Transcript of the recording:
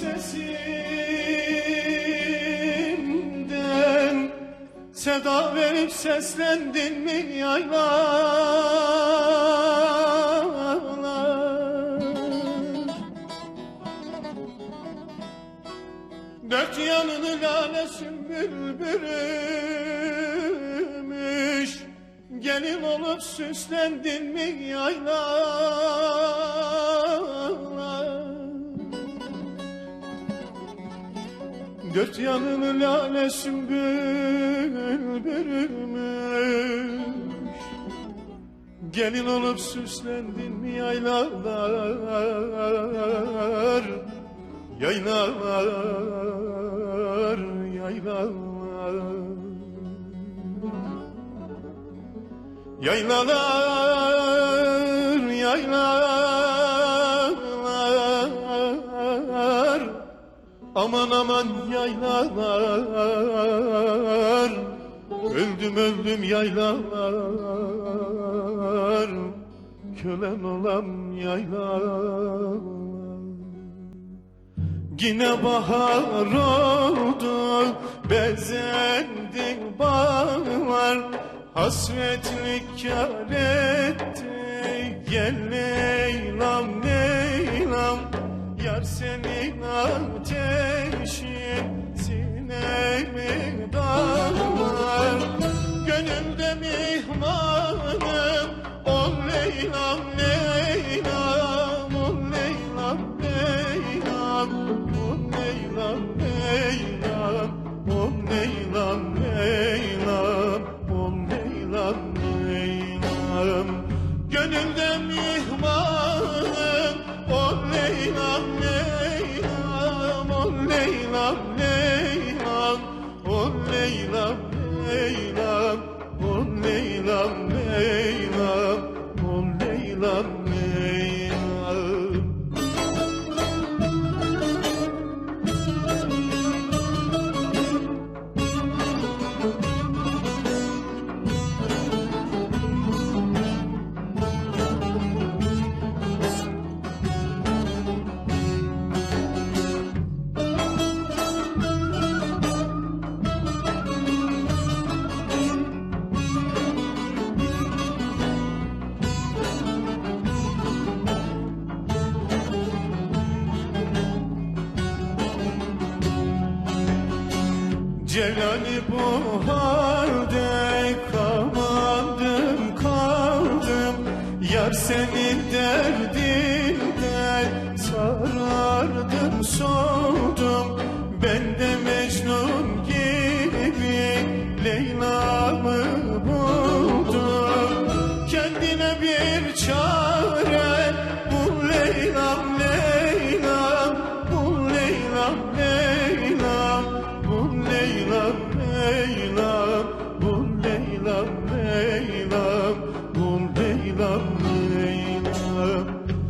sesimden Seda verip seslendin mi yaylalar? Dört yanını lale sümbül bürümüş. Gelin olup süslendin mi yaylalar Dört yanını lale sümbül bürümüş Gelin olup süslendin mi yaylalar Yaylalar, yaylalar. Yaylalar, yaylalar Aman aman yaylalar Öldüm öldüm yaylalar Kölen olam yaylalar. Yine bahar oldu bezendi bağlar Hasretlik kâr etti Yar senin ateşin Sinemi dağlar? Gönülde mihmanım Ol Leylam Leylam Ol Leylam Leylam Ol Leylam Leylam Ol Leylam Leylam Ol Leylam Leylam. Gönülde mihmanım Ol Leylam Leylam Leylam Leylam Celali bu halde kalmadım kaldım. Yar senin derdinde sarardım soldum Ben de Mecnun gibi Leyla'mı up